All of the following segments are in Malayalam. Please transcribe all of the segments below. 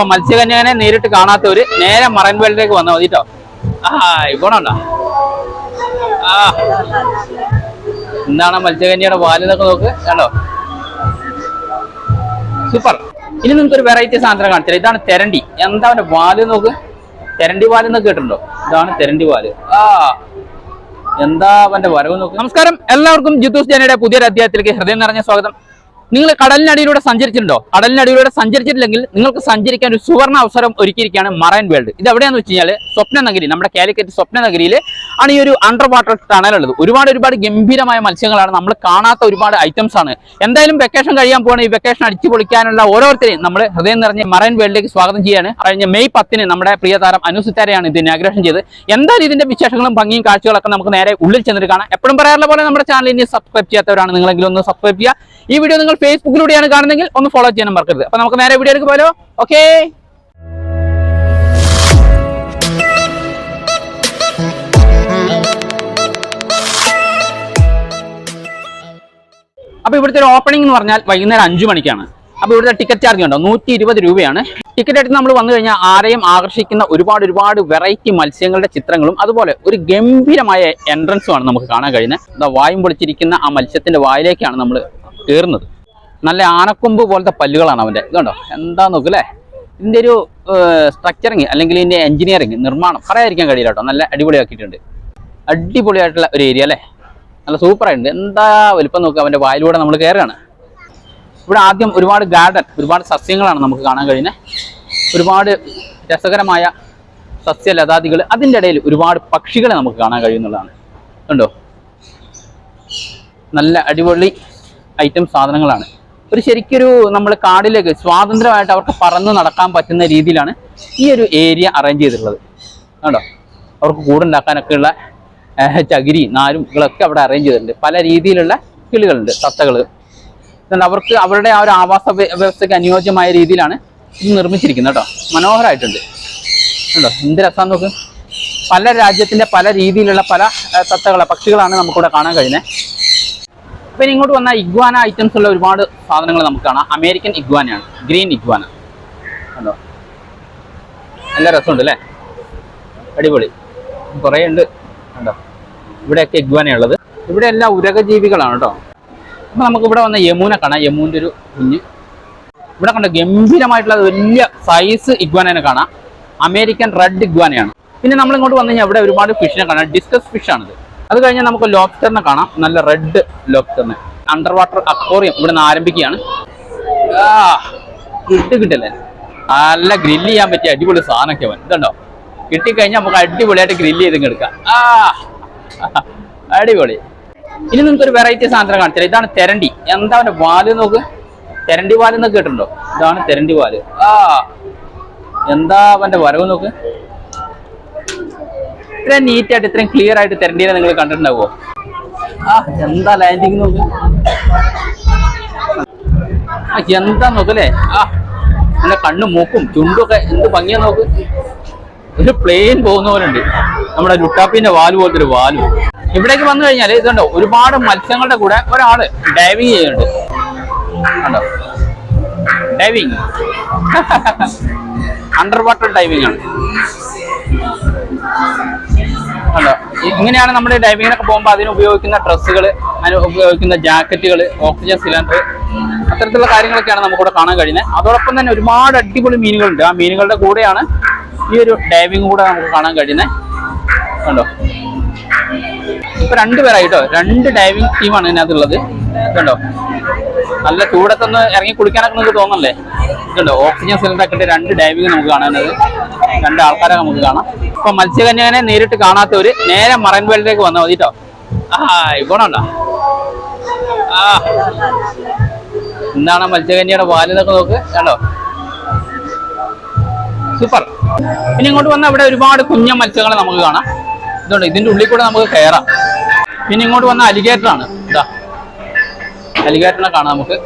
അപ്പൊ മത്സ്യകന്യകനെ നേരിട്ട് കാണാത്തവര് നേരെ മറൈൻ വേൾഡിലേക്ക് വന്നാൽ മതി കേട്ടോ ആ ഇപ്പോണുണ്ടോ ആ. എന്താണ് മത്സ്യകന്യയുടെ വാൽ എന്നൊക്കെ നോക്ക് കണ്ടോ? സൂപ്പർ. ഇനി നിങ്ങൾക്ക് ഒരു വെറൈറ്റി സാധനം കാണിച്ചാൽ ഇതാണ് തെരണ്ടി. എന്താ അവന്റെ വാൽ നോക്ക്? തെരണ്ടി വാൽ എന്നൊക്കെ കേട്ടിട്ടുണ്ടോ? ഇതാണ് തെരണ്ടി വാൽ. ആ. എന്താ അവന്റെ വരവ് നോക്ക്? നമസ്കാരം. എല്ലാവർക്കും ജിത്തൂസ് ജനയുടെ പുതിയൊരു അധ്യായത്തിലേക്ക് ഹൃദയം നിറഞ്ഞ സ്വാഗതം. നിങ്ങൾ കടലിനടിയിലൂടെ സഞ്ചരിച്ചിട്ടുണ്ടോ? കടലിനടിയിലൂടെ സഞ്ചരിച്ചിട്ടില്ലെങ്കിൽ നിങ്ങൾക്ക് സഞ്ചരിക്കാൻ ഒരു സുവർണ അവസരം ഒരുക്കിയിരിക്കുകയാണ് മറൈൻ വേൾഡ്. ഇത് എവിടെയാന്ന് വെച്ച് കഴിഞ്ഞാൽ സ്വപ്നനഗരി നമ്മുടെ കാലിക്കറ്റ് സ്വപ്നനഗരിയിൽ ആണ് ഈ ഒരു അണ്ടർ വാട്ടർ ടണൽ ഉള്ളത്. ഒരുപാട് ഒരുപാട് ഗംഭീരമായ മത്സ്യങ്ങളാണ് നമ്മൾ കാണാത്ത ഒരുപാട് ഐറ്റംസ് ആണ്. എന്തായാലും വെക്കേഷൻ കഴിയാൻ പോകണം ഈ വെക്കേഷൻ അടിച്ചു പൊളിക്കാനുള്ള ഓരോരുത്തരെയും നമ്മൾ ഹൃദയം നിറഞ്ഞ മറൈൻ വേൾഡിലേക്ക് സ്വാഗതം ചെയ്യാണ്. കഴിഞ്ഞ മെയ് പത്തിന് നമ്മുടെ പ്രിയ താരം ഇതിനെ ഇത് ഇനാഗ്രേഷൻ ചെയ്ത് എന്തായാലും ഇതിന്റെ വിശേഷങ്ങളും ഭംഗിയും കാഴ്ചകളൊക്കെ നമുക്ക് നേരെ ഉള്ളിൽ ചെന്നിട്ട് കാണാം. എപ്പോഴും പറയാറുള്ള പോലെ നമ്മുടെ ചാനൽ ഇനി സബ്സ്ക്രൈബ് ചെയ്യാത്തവരാണ്. നിങ്ങളെങ്കിലും ഒന്ന് സബ്സ്ക്രൈബ് ചെയ്യുക. ഈ വീഡിയോ നിങ്ങൾ ഫേസ്ബുക്കിലൂടെയാണ് കാണുന്നതെങ്കിൽ ഒന്ന് ഫോളോ ചെയ്യാനും മറക്കരുത്. അപ്പൊ നമുക്ക് നേരെ വീഡിയോയിലേക്ക് പോലോ ഓക്കേ അപ്പൊ ഇവിടുത്തെ ഒരു ഓപ്പണിംഗ് എന്ന് പറഞ്ഞാൽ വൈകുന്നേരം അഞ്ചു മണിക്കാണ്. അപ്പൊ ഇവിടുത്തെ ടിക്കറ്റ് ചാർജ് ഉണ്ടോ? നൂറ്റി ഇരുപത് രൂപയാണ്. ടിക്കറ്റ് എടുത്ത് നമ്മൾ വന്നു കഴിഞ്ഞാൽ ആരെയും ആകർഷിക്കുന്ന ഒരുപാട് ഒരുപാട് വെറൈറ്റി മത്സ്യങ്ങളുടെ ചിത്രങ്ങളും അതുപോലെ ഒരു ഗംഭീരമായ എൻട്രൻസുമാണ് നമുക്ക് കാണാൻ കഴിയുന്നത്. വായും പൊളിച്ചിരിക്കുന്ന ആ മത്സ്യത്തിന്റെ വായിലേക്കാണ് നമ്മൾ കയറുന്നത്. നല്ല ആനക്കൊമ്പ് പോലത്തെ പല്ലുകളാണ് അവന്റെ. ഇതുണ്ടോ എന്താ നോക്കല്ലേ ഇതിന്റെ ഒരു സ്ട്രക്ചറിങ് അല്ലെങ്കിൽ ഇതിന്റെ എഞ്ചിനീയറിങ് നിർമ്മാണം പറയാതിരിക്കാൻ കഴിയില്ല കേട്ടോ. നല്ല അടിപൊളിയാക്കിയിട്ടുണ്ട്. അടിപൊളിയായിട്ടുള്ള ഒരു ഏരിയ അല്ലേ നല്ല സൂപ്പറായിട്ടുണ്ട് എന്താ വലിപ്പം നോക്കുക അവന്റെ വായിലൂടെ നമ്മൾ കയറുകയാണ്. ഇവിടെ ആദ്യം ഒരുപാട് ഗാർഡൻ ഒരുപാട് സസ്യങ്ങളാണ് നമുക്ക് കാണാൻ കഴിയുന്നത് ഒരുപാട് രസകരമായ സസ്യലതാദികൾ അതിന്റെ ഇടയിൽ ഒരുപാട് പക്ഷികളെ നമുക്ക് കാണാൻ കഴിയുന്നുള്ളതാണ് കണ്ടോ? നല്ല അടിപൊളി ഐറ്റം സാധനങ്ങളാണ്. ഒരു ശരിക്കൊരു നമ്മൾ കാടിലേക്ക് സ്വാതന്ത്ര്യമായിട്ട് അവർക്ക് പറന്ന് നടക്കാൻ പറ്റുന്ന രീതിയിലാണ് ഈ ഒരു ഏരിയ അറേഞ്ച് ചെയ്തിട്ടുള്ളത്. കണ്ടോ? അവർക്ക് കൂടുണ്ടാക്കാനൊക്കെ ഉള്ള ചകിരി നാരും ഇതൊക്കെ അവിടെ അറേഞ്ച് ചെയ്തിട്ടുണ്ട്. പല രീതിയിലുള്ള കിളികളുണ്ട് തത്തകൾ അവർക്ക് അവരുടെ ആ ഒരു ആവാസ വ്യവസ്ഥയ്ക്ക് അനുയോജ്യമായ രീതിയിലാണ് ഇത് നിർമ്മിച്ചിരിക്കുന്നത് കേട്ടോ. മനോഹരമായിട്ടുണ്ട് ഉണ്ടോ എന്ത് രസം നോക്ക്. പല രാജ്യത്തിന്റെ പല രീതിയിലുള്ള പല തത്തകളെ പക്ഷികളാണ് നമുക്കിവിടെ കാണാൻ കഴിയുന്നത്. ഇനി ഇങ്ങോട്ട് വന്ന ഇഗ്വാന ഐറ്റംസ് ഉള്ള ഒരുപാട് സാധനങ്ങൾ നമുക്ക് കാണാം. അമേരിക്കൻ ഇഗ്വാനയാണ് ഗ്രീൻ ഇഗ്വാന. കണ്ടോ? നല്ല രസമുണ്ട് അല്ലേ? അടിപൊളി. കുറേ ഉണ്ട്. കണ്ടോ? ഇവിടെയൊക്കെ ഇഗ്വാനയുള്ളത് ഇവിടെ എല്ലാം ഉരകജീവികളാണ് കേട്ടോ. അപ്പം നമുക്ക് ഇവിടെ വന്ന യമുന കാണാം. യമുവിന്റെ ഒരു കുഞ്ഞ്. ഇവിടെ കണ്ട? ഗംഭീരമായിട്ടുള്ള വലിയ സൈസ് ഇഗ്വാനനെ കാണാം. അമേരിക്കൻ റെഡ് ഇഗ്വാനയാണ്. പിന്നെ നമ്മൾ ഇങ്ങോട്ട് വന്നു കഴിഞ്ഞാൽ ഇവിടെ ഒരുപാട് ഫിഷിനെ കാണാം. ഡിസ്കസ് ഫിഷാണിത് അത് കഴിഞ്ഞാൽ നമുക്ക് ലോക്ടറിനെ കാണാം. നല്ല റെഡ് ലോബ്സ്റ്ററിനെ അണ്ടർ വാട്ടർ അക്വോറിയം ഇവിടെ നിന്ന് ആരംഭിക്കുകയാണ് കിട്ട് കിട്ടല്ലേ? നല്ല ഗ്രില്ല് ചെയ്യാൻ പറ്റിയ അടിപൊളി സാധനമൊക്കെ അവൻ. ഇതുണ്ടോ? കിട്ടിക്കഴിഞ്ഞാൽ നമുക്ക് അടിപൊളിയായിട്ട് ഗ്രില്ല് ചെയ്ത് എടുക്കാം. ആ അടിപൊളി. ഇനി നിങ്ങൾക്ക് ഒരു വെറൈറ്റി സാധനം കാണിച്ചാൽ ഇതാണ് തെരണ്ടി. എന്താ അവന്റെ വാൽ നോക്ക്? തെരണ്ടി വാൽ എന്നൊക്കെ കേട്ടിട്ടുണ്ടോ? ഇതാണ് തെരണ്ടി വാൽ. ആ എന്താ അവന്റെ വരവ് നോക്ക്? ഇത്രയും നീറ്റ് ആയിട്ട് ഇത്രയും ക്ലിയർ ആയിട്ട് തെരണ്ടീനെ നിങ്ങൾ കണ്ടിട്ടുണ്ടാവോ ആ എന്താ ലാൻഡിങ് നോക്ക്. എന്താ നോക്കല്ലേ ആ എന്റെ കണ്ണു മൂക്കും ചുണ്ടൊക്കെ എന്ത് ഭംഗിയാ നോക്ക്. ഒരു പ്ലെയിൻ പോകുന്ന പോലെ ഉണ്ട്. നമ്മുടെ ലുട്ടാപ്പിന്റെ വാൽ പോലത്തെ ഒരു വാൽ. ഇവിടേക്ക് വന്നു കഴിഞ്ഞാൽ ഇതുണ്ടോ ഒരുപാട് മത്സ്യങ്ങളുടെ കൂടെ ഒരാൾ ഡൈവിങ് ചെയ്യുന്നുണ്ട്. കണ്ടോ? ഡൈവിങ് അണ്ടർ വാട്ടർ ഡൈവിംഗ് ആണ്. ഇ- ഇങ്ങനെയാണ് നമ്മൾ ഡൈവിങ്ങിനൊക്കെ പോകുമ്പോൾ അതിന് ഉപയോഗിക്കുന്ന ഡ്രസ്സുകൾ അതിന് ഉപയോഗിക്കുന്ന ജാക്കറ്റുകൾ ഓക്സിജൻ സിലിണ്ടർ അത്തരത്തിലുള്ള കാര്യങ്ങളൊക്കെയാണ് നമുക്കിവിടെ കാണാൻ കഴിയുന്നത്. അതോടൊപ്പം തന്നെ ഒരുപാട് അടിപൊളി മീനുകളുണ്ട്. ആ മീനുകളുടെ കൂടെയാണ് ഈ ഒരു ഡൈവിങ് കൂടെ നമുക്ക് കാണാൻ കഴിയുന്നത്. കണ്ടോ? ഇപ്പൊ രണ്ടുപേരായിട്ടോ രണ്ട് ഡൈവിങ് ടീമാണ് ഇതിനകത്തുള്ളത്. കണ്ടോ? നല്ല ചൂടത്തൊന്ന് ഇറങ്ങി കുളിക്കാനൊക്കെ നിങ്ങൾക്ക് തോന്നല്ലേ ഇതുണ്ട്? ഓക്സിജൻ സിലിണ്ടർ ഒക്കെ രണ്ട് ഡൈവിംഗ് നമുക്ക് കാണാനത് രണ്ട് ആൾക്കാരെ നമുക്ക് കാണാം. ഇപ്പൊ മത്സ്യകന്യകനെ നേരിട്ട് കാണാത്തവര് നേരെ മറൈൻ വേൾഡിലേക്ക് വന്നാൽ മതി കേട്ടോ ആ ഇപ്പോണുണ്ടോ ആ. എന്താണ് മത്സ്യകന്യയുടെ വാലിതൊക്കെ നോക്ക് കണ്ടോ? സൂപ്പർ. ഇനി ഇങ്ങോട്ട് വന്നാൽ ഇവിടെ ഒരുപാട് കുഞ്ഞ മത്സ്യങ്ങളെ നമുക്ക് കാണാം. ഇതുണ്ട് ഇതിന്റെ ഉള്ളിൽ കൂടെ നമുക്ക് കയറാം. പിന്നെ ഇങ്ങോട്ട് വന്ന അലിഗേറ്റർ ആണ് ഇതാ. അലിഗേറ്ററിനെ കാണാം നമുക്ക്.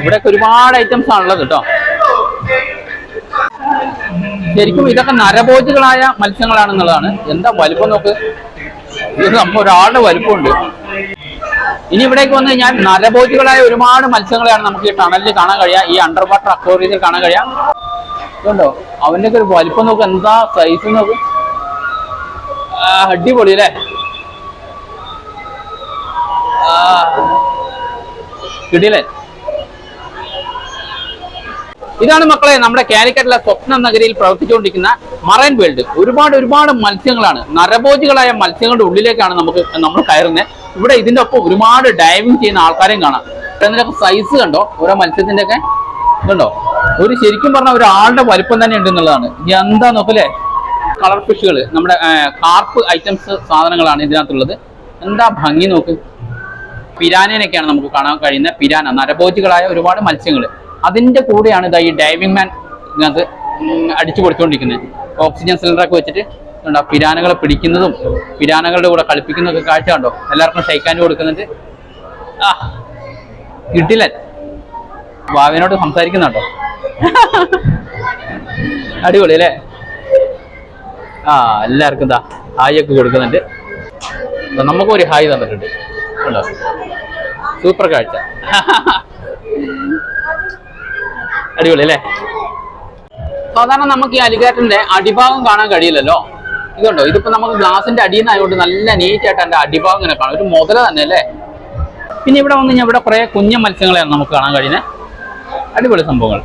ഇവിടെയൊക്കെ ഒരുപാട് ഐറ്റംസ് ആണുള്ളത് കേട്ടോ. ശരിക്കും ഇതൊക്കെ നരഭോജികളായ മത്സ്യങ്ങളാണെന്നുള്ളതാണ്. എന്താ വലുപ്പം നോക്ക്. ഇത് നമ്മ ഒരാളുടെ വലുപ്പമുണ്ട്. ഇനി ഇവിടേക്ക് വന്നു കഴിഞ്ഞാൽ നരഭോജികളായ ഒരുപാട് മത്സ്യങ്ങളെയാണ് നമുക്ക് ഈ ടണലിൽ കാണാൻ കഴിയുക. ഈ അണ്ടർ വാട്ടർ അക്വോറിയത്തിൽ കാണാൻ കഴിയാം ഇതുണ്ടോ? അവന്റെ ഒക്കെ ഒരു വലുപ്പം നോക്ക്. എന്താ സൈസ് നോക്ക്. അടിപൊളി അല്ലേ? കിടിലൻ. ഇതാണ് മക്കളെ നമ്മുടെ കാലിക്കറ്റിലെ സ്വപ്ന നഗരിയിൽ പ്രവർത്തിച്ചുകൊണ്ടിരിക്കുന്ന മറൈൻ വേൾഡ്. ഒരുപാട് ഒരുപാട് മത്സ്യങ്ങളാണ്. നരഭോജികളായ മത്സ്യങ്ങളുടെ ഉള്ളിലേക്കാണ് നമുക്ക് നമ്മൾ കയറുന്നത് ഇവിടെ ഇതിന്റെ ഒപ്പം ഒരുപാട് ഡൈവിംഗ് ചെയ്യുന്ന ആൾക്കാരെയും കാണാം. ഇതിനൊക്കെ സൈസ് കണ്ടോ? ഓരോ മത്സ്യത്തിന്റെ ഒക്കെ ഇതുണ്ടോ ഒരു ശരിക്കും പറഞ്ഞ ഒരാളുടെ വലിപ്പം തന്നെ ഉണ്ട് എന്നുള്ളതാണ്. ഇനി എന്താ നോക്കല്ലേ? കളർ ഫിഷുകൾ നമ്മുടെ കാർപ്പ് ഐറ്റംസ് സാധനങ്ങളാണ് ഇതിനകത്തുള്ളത്. എന്താ ഭംഗി നോക്ക്. പിരാനേനൊക്കെയാണ് നമുക്ക് കാണാൻ കഴിയുന്ന പിരാന നരഭോജികളായ ഒരുപാട് മത്സ്യങ്ങൾ അതിന്റെ കൂടെയാണ് ഇതാ ഈ ഡൈവിംഗ് മാൻ ഇതിനകത്ത് അടിച്ചു കൊടുത്തുകൊണ്ടിരിക്കുന്നത് ഓക്സിജൻ സിലിണ്ടറൊക്കെ വെച്ചിട്ട് കണ്ടോ പിരാനകളെ പിടിക്കുന്നതും പിരാനകളുടെ കൂടെ കളിപ്പിക്കുന്നതൊക്കെ കാഴ്ച കണ്ടോ? എല്ലാവർക്കും ഷൈക്കാൻ കൊടുക്കുന്നുണ്ട്. ആ കിട്ടില്ലൻ ഭാവിനോട് സംസാരിക്കുന്നുണ്ടോ? അടിപൊളി അല്ലേ? ആ എല്ലാവർക്കും ഇതാ ഹായ് ഒക്കെ കൊടുക്കുന്നുണ്ട്. നമുക്കും ഒരു ഹായ് തന്നിട്ടുണ്ട്. സൂപ്പർ കാഴ്ച. അടിപൊളി അല്ലേ? സാധാരണ നമുക്ക് ഈ അലിഗേറ്ററിന്റെ അടിഭാഗം കാണാൻ കഴിയില്ലല്ലോ. ഇതുണ്ടോ? ഇതിപ്പോ നമുക്ക് ഗ്ലാസിന്റെ അടിയിൽ നിന്നായതുകൊണ്ട് നല്ല നീറ്റ് ആയിട്ട് അതിന്റെ അടിഭാഗം ഇങ്ങനെ കാണാം. ഒരു മുതല തന്നെ അല്ലേ? പിന്നെ ഇവിടെ വന്നു കഴിഞ്ഞാൽ ഇവിടെ കുറെ കുഞ്ഞ മത്സ്യങ്ങളെയാണ് നമുക്ക് കാണാൻ കഴിയുന്നത്. അടിപൊളി സംഭവങ്ങൾ.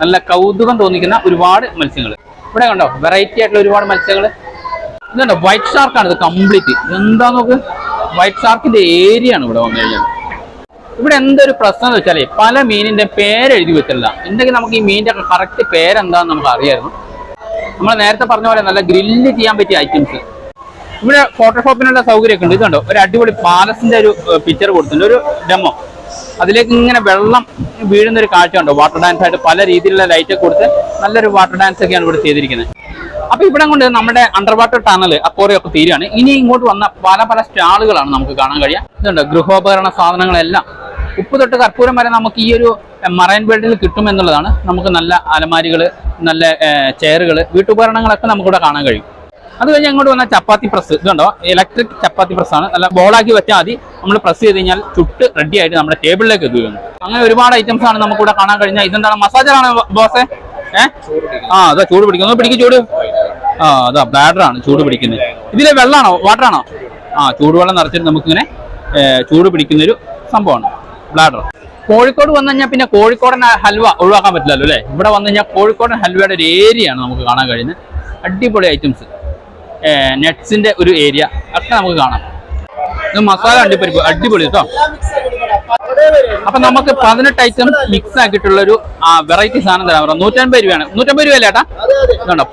നല്ല കൗതുകം തോന്നിക്കുന്ന ഒരുപാട് മത്സ്യങ്ങൾ. ഇവിടെ കണ്ടോ? വെറൈറ്റി ആയിട്ടുള്ള ഒരുപാട് മത്സ്യങ്ങൾ. ഇതുണ്ടോ? വൈറ്റ് ഷാർക്കാണ് ഇത് കംപ്ലീറ്റ് എന്താ നോക്ക്? വൈറ്റ് ഷാർക്കിന്റെ ഏരിയ ആണ് ഇവിടെ വന്നു കഴിഞ്ഞാൽ ഇവിടെ എന്തൊരു പ്രശ്നം എന്ന് വെച്ചാൽ പല മീനിന്റെ പേര് എഴുതി വെച്ചില്ല ഉണ്ടെങ്കിൽ നമുക്ക് ഈ മീനിന്റെ കറക്റ്റ് പേരെന്താന്ന് നമുക്ക് അറിയായിരുന്നു. നമ്മൾ നേരത്തെ പറഞ്ഞ പോലെ നല്ല ഗ്രില്ല് ചെയ്യാൻ പറ്റിയ ഐറ്റംസ് ഇവിടെ ഫോട്ടോഷോപ്പിനുള്ള സൗകര്യമൊക്കെ ഉണ്ട്. ഇതുണ്ടോ? ഒരു അടിപൊളി പാലസിന്റെ ഒരു പിക്ചർ കൊടുത്തിട്ടുണ്ട്. ഒരു ഡെമോ അതിലേക്ക് ഇങ്ങനെ വെള്ളം വീഴുന്ന ഒരു കാഴ്ച ഉണ്ടോ? വാട്ടർ ഡാൻസ് ആയിട്ട് പല രീതിയിലുള്ള ലൈറ്റ് ഒക്കെ കൊടുത്ത് നല്ലൊരു വാട്ടർ ഡാൻസ് ഒക്കെയാണ് ഇവിടെ ചെയ്തിരിക്കുന്നത്. അപ്പൊ ഇവിടെ കൊണ്ട് നമ്മുടെ അണ്ടർ വാട്ടർ ടണൽ അക്കോറിയൊക്കെ തീരുകയാണ്. ഇനി ഇങ്ങോട്ട് വന്ന പല പല സ്റ്റാളുകളാണ് നമുക്ക് കാണാൻ കഴിയുക. ഇതുണ്ട് ഗൃഹോപകരണ സാധനങ്ങളെല്ലാം. ഉപ്പ് തൊട്ട് കർപ്പൂരം വരെ നമുക്ക് ഈ ഒരു മറൈൻ ബെൽഡിൽ കിട്ടും എന്നുള്ളതാണ്. നമുക്ക് നല്ല അലമാരികൾ നല്ല ചെയറുകൾ വീട്ടുപകരണങ്ങളൊക്കെ നമുക്കിവിടെ കാണാൻ കഴിയും. അത് കഴിഞ്ഞ് അങ്ങോട്ട് വന്ന ചപ്പാത്തി പ്രസ്. ഇതുണ്ടോ? ഇലക്ട്രിക് ചപ്പാത്തി പ്രസ്സാണ് നല്ല ബോളാക്കി വെച്ചാൽ മതി. നമ്മൾ പ്രസ് ചെയ്ത് കഴിഞ്ഞാൽ ചുട്ട് റെഡി ആയിട്ട് നമ്മുടെ ടേബിളിലേക്ക് എത്തുകയാണ് അങ്ങനെ ഒരുപാട് ഐറ്റംസ് ആണ് നമുക്കിവിടെ കാണാൻ കഴിഞ്ഞാൽ ഇതെന്താണ്? മസാജറാണ് ബോസേ ഏഹ് ആ അതാ ചൂട് പിടിക്കും ഒന്ന് പിടിക്കും ചൂട്. ആ അതാ ബ്ലാഡർ ആണ് ചൂട് പിടിക്കുന്നത്. ഇതിലെ വെള്ളമാണോ വാട്ടറാണോ ആ ചൂടുവെള്ളം നിറച്ചിട്ട് നമുക്കിങ്ങനെ ചൂട് പിടിക്കുന്ന ഒരു സംഭവമാണ്. ബ്ലാഡർ കോഴിക്കോട് വന്നു കഴിഞ്ഞാൽ പിന്നെ കോഴിക്കോടൻ ഹൽവ ഒഴിവാക്കാൻ പറ്റില്ലല്ലോ അല്ലേ? ഇവിടെ വന്നു കഴിഞ്ഞാൽ കോഴിക്കോടൻ ഹൽവയുടെ ഒരു ഏരിയ ആണ് നമുക്ക് കാണാൻ കഴിയുന്നത്. അടിപൊളി ഐറ്റംസ് നെറ്റ്സിന്റെ ഒരു ഏരിയ ഒക്കെ നമുക്ക് കാണാം. ഇത് മസാല അടിപൊളി അടിപൊളി കേട്ടോ. അപ്പൊ നമുക്ക് പതിനെട്ട് ഐറ്റം മിക്സ് ആക്കിയിട്ടുള്ള ഒരു വെറൈറ്റി സാധനം തരാൻ പറയാം. നൂറ്റമ്പത് രൂപയാണ്. നൂറ്റമ്പത് രൂപയല്ലേ ഏട്ടാ?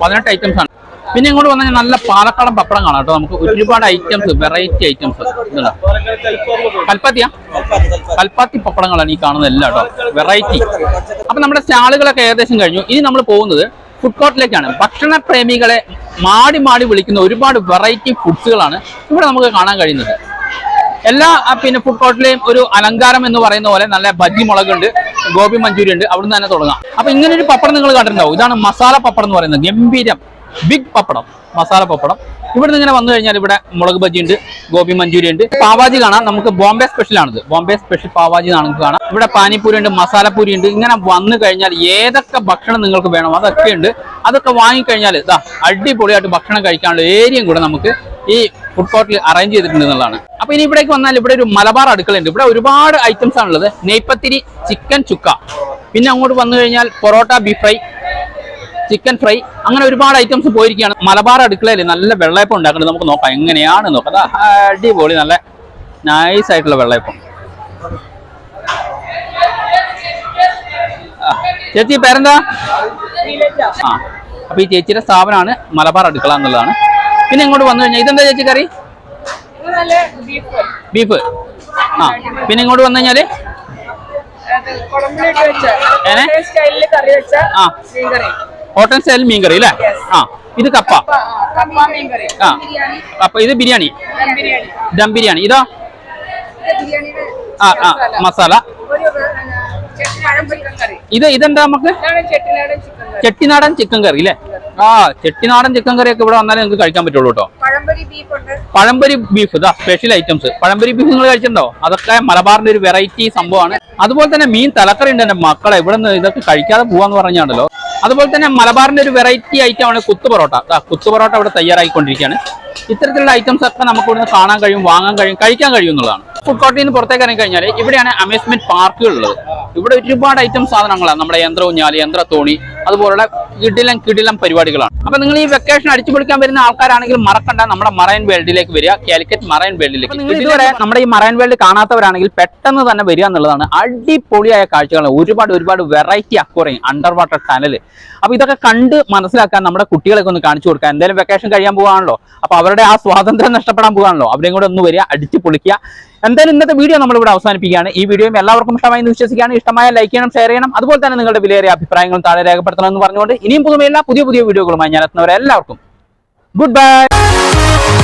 പതിനെട്ട് ഐറ്റംസ് ആണ്. പിന്നെ ഇങ്ങോട്ട് വന്നാൽ നല്ല പാലക്കാടൻ പപ്പടം കാണാം കേട്ടോ. നമുക്ക് ഒരുപാട് ഐറ്റംസ് വെറൈറ്റി ഐറ്റംസ് കൽപ്പാത്തിയാ? കൽപ്പാത്തി പപ്പടങ്ങളാണ് ഈ കാണുന്നത് എല്ലാം കേട്ടോ. വെറൈറ്റി അപ്പൊ നമ്മുടെ സ്റ്റാളുകളൊക്കെ ഏകദേശം കഴിഞ്ഞു. ഇനി നമ്മൾ പോകുന്നത് ഫുഡ് കോർട്ടിലേക്കാണ് ഭക്ഷണ പ്രേമികളെ മാടി മാടി വിളിക്കുന്ന ഒരുപാട് വെറൈറ്റി ഫുഡ്സുകളാണ് ഇവിടെ നമുക്ക് കാണാൻ കഴിയുന്നത്. എല്ലാ പിന്നെ ഫുഡ് കോർട്ടിലെയും ഒരു അലങ്കാരം എന്ന് പറയുന്ന പോലെ നല്ല ബജ്ജി മുളകുണ്ട് ഗോപി മഞ്ചൂരി ഉണ്ട് അവിടുന്ന് തന്നെ തുടങ്ങാം. അപ്പൊ ഇങ്ങനെ ഒരു പപ്പടം നിങ്ങൾ കണ്ടിട്ടുണ്ടാവും. ഇതാണ് മസാല പപ്പടം എന്ന് പറയുന്നത്. ഗംഭീരം. ബിഗ് പപ്പടം മസാല പപ്പടം. ഇവിടുന്ന് ഇങ്ങനെ വന്നു കഴിഞ്ഞാൽ ഇവിടെ മുളക് ബജി ഉണ്ട് ഗോപി മഞ്ചൂരി ഉണ്ട്. പാവാജി കാണാം. നമുക്ക് ബോംബെ സ്പെഷ്യൽ ആണിത്. ബോംബെ സ്പെഷ്യൽ പാവാജി നമുക്ക് കാണാം. ഇവിടെ പാനിപ്പൂരി ഉണ്ട് മസാലപ്പൂരി ഉണ്ട്. ഇങ്ങനെ വന്നു കഴിഞ്ഞാൽ ഏതൊക്കെ ഭക്ഷണം നിങ്ങൾക്ക് വേണം അതൊക്കെ ഉണ്ട്. അതൊക്കെ വാങ്ങിക്കഴിഞ്ഞാൽ ഇതാ അടിപൊളിയായിട്ട് ഭക്ഷണം കഴിക്കാനുള്ള ഏരിയയും കൂടെ നമുക്ക് ഈ ഫുഡ് കോർട്ടിൽ അറേഞ്ച് ചെയ്തിട്ടുണ്ട് എന്നുള്ളതാണ്. അപ്പൊ ഇനി ഇവിടേക്ക് വന്നാൽ ഇവിടെ ഒരു മലബാർ അടുക്കളയുണ്ട്. ഇവിടെ ഒരുപാട് ഐറ്റംസ് ആണുള്ളത്. നെയ്പത്തിരി ചിക്കൻ ചുക്ക. പിന്നെ അങ്ങോട്ട് വന്നു കഴിഞ്ഞാൽ parotta beef fry chicken fry അങ്ങനെ ഒരുപാട് ഐറ്റംസ് പോയിരിക്കുകയാണ്. മലബാർ അടുക്കളയിൽ നല്ല വെള്ളയപ്പം ഉണ്ടാക്കുന്നത് നമുക്ക് നോക്കാം. എങ്ങനെയാണ് നോക്കാം. അടിപൊളി നല്ല നൈസ് ആയിട്ടുള്ള വെള്ളയപ്പം. ചേച്ചി പേരെന്താ? ആ അപ്പൊ ഈ ചേച്ചിയുടെ സ്ഥാപനമാണ് മലബാർ അടുക്കള എന്നുള്ളതാണ്. പിന്നെ ഇങ്ങോട്ട് വന്നു കഴിഞ്ഞാൽ ഇതെന്താ ചേച്ചി കറി? ബീഫ്. ആ പിന്നെ ഇങ്ങോട്ട് വന്നു കഴിഞ്ഞാൽ? ഏനെ? ആ. ഹോട്ടൽ സ്റ്റൈൽ മീൻ കറി അല്ലേ ആ ഇത് കപ്പ. ആ, കപ്പ ഇത് ബിരിയാണി. ദം ബിരിയാണി. ഇതോ? ആ ആ മസാല. ഇത് ഇതെന്താ നമുക്ക്? ചെട്ടിനാടൻ ചിക്കൻ കറി. അല്ലേ? ആ ചെട്ടിനാടൻ ചിക്കൻ കറി ഒക്കെ ഇവിടെ വന്നാലേ നിങ്ങൾക്ക് കഴിക്കാൻ പറ്റുള്ളൂ കേട്ടോ. പഴംപൊരി ബീഫ് ഇതാ സ്പെഷ്യൽ ഐറ്റംസ് പഴംപൊരി ബീഫ് നിങ്ങൾ കഴിച്ചിട്ടുണ്ടോ? അതൊക്കെ മലബാറിന്റെ ഒരു വെറൈറ്റി സംഭവമാണ്. അതുപോലെ തന്നെ മീൻ തലക്കറി ഉണ്ട് എന്റെ മക്കളെ. ഇവിടെ നിന്ന് ഇതൊക്കെ കഴിക്കാതെ പോവാന്ന് പറഞ്ഞാണല്ലോ. അതുപോലെ തന്നെ മലബാറിന്റെ ഒരു വെറൈറ്റി ഐറ്റം ആണ് കുത്തു പൊറോട്ട. കുത്തു പൊറോട്ട ഇവിടെ തയ്യാറായിക്കൊണ്ടിരിക്കുകയാണ്. ഇത്തരത്തിലുള്ള ഐറ്റംസ് ഒക്കെ നമുക്ക് ഇവിടെ കാണാൻ കഴിയും വാങ്ങാൻ കഴിയും കഴിക്കാൻ കഴിയും എന്നുള്ളതാണ്. ഫുഡ് കോർട്ടിൽ നിന്ന് പുറത്തേക്ക് ഇറങ്ങി കഴിഞ്ഞാൽ ഇവിടെയാണ് അമ്യൂസ്മെന്റ് പാർക്കുകൾ ഉള്ളത്. ഇവിടെ ഒരുപാട് ഐറ്റം സാധനങ്ങളാണ്. നമ്മുടെ യന്ത്രവും ഞാൻ യന്ത്ര തോണി അതുപോലുള്ള കിടിലം കിടിലം പരിപാടികളാണ്. അപ്പൊ നിങ്ങൾ ഈ വെക്കേഷൻ അടിച്ചു പൊളിക്കാൻ വരുന്ന ആൾക്കാരാണെങ്കിൽ മറക്കണ്ട നമ്മുടെ മറൈൻ വേൾഡിലേക്ക് വരിക കാലിക്കറ്റ് മറൈൻ വേൾഡിലേക്ക് നിങ്ങൾ ഇതുവരെ നമ്മുടെ ഈ മറൈൻ വേൾഡ് കാണാത്തവരാണെങ്കിൽ പെട്ടെന്ന് തന്നെ വരിക എന്നുള്ളതാണ് അടിപൊളിയായ കാഴ്ചകളാണ് ഒരുപാട് ഒരുപാട് variety aquarium under water tunnel അപ്പൊ ഇതൊക്കെ കണ്ട് മനസ്സിലാക്കാൻ നമ്മുടെ കുട്ടികളൊക്കെ ഒന്ന് കാണിച്ചു കൊടുക്കുക. എന്തായാലും വെക്കേഷൻ കഴിയാൻ പോവാണല്ലോ. അപ്പൊ അവരുടെ ആ സ്വാതന്ത്ര്യം നഷ്ടപ്പെടാൻ പോവാണല്ലോ. അവരെയും കൂടെ ഒന്ന് വരിക അടിച്ചു പൊളിക്കുക എന്തായാലും ഇന്നത്തെ വീഡിയോ നമ്മൾ ഇവിടെ അവസാനിപ്പിക്കുകയാണ്. ഈ വീഡിയോയും എല്ലാവർക്കും ഇഷ്ടമായി എന്ന് വിശ്വസിക്കുകയാണ്. ഇഷ്ടമായ ലൈക്ക് ചെയ്യണം ഷെയർ ചെയ്യണം. അതുപോലെ തന്നെ നിങ്ങളുടെ വിലയേറിയ അഭിപ്രായങ്ങളും താഴെ രേഖപ്പെടുത്തണം എന്ന് പറഞ്ഞുകൊണ്ട് ഇനിയും പുതുമയുള്ള പുതിയ പുതിയ വീഡിയോകളുമായി ഞാൻ എത്തുന്നവരെ എല്ലാവർക്കും ഗുഡ് ബൈ.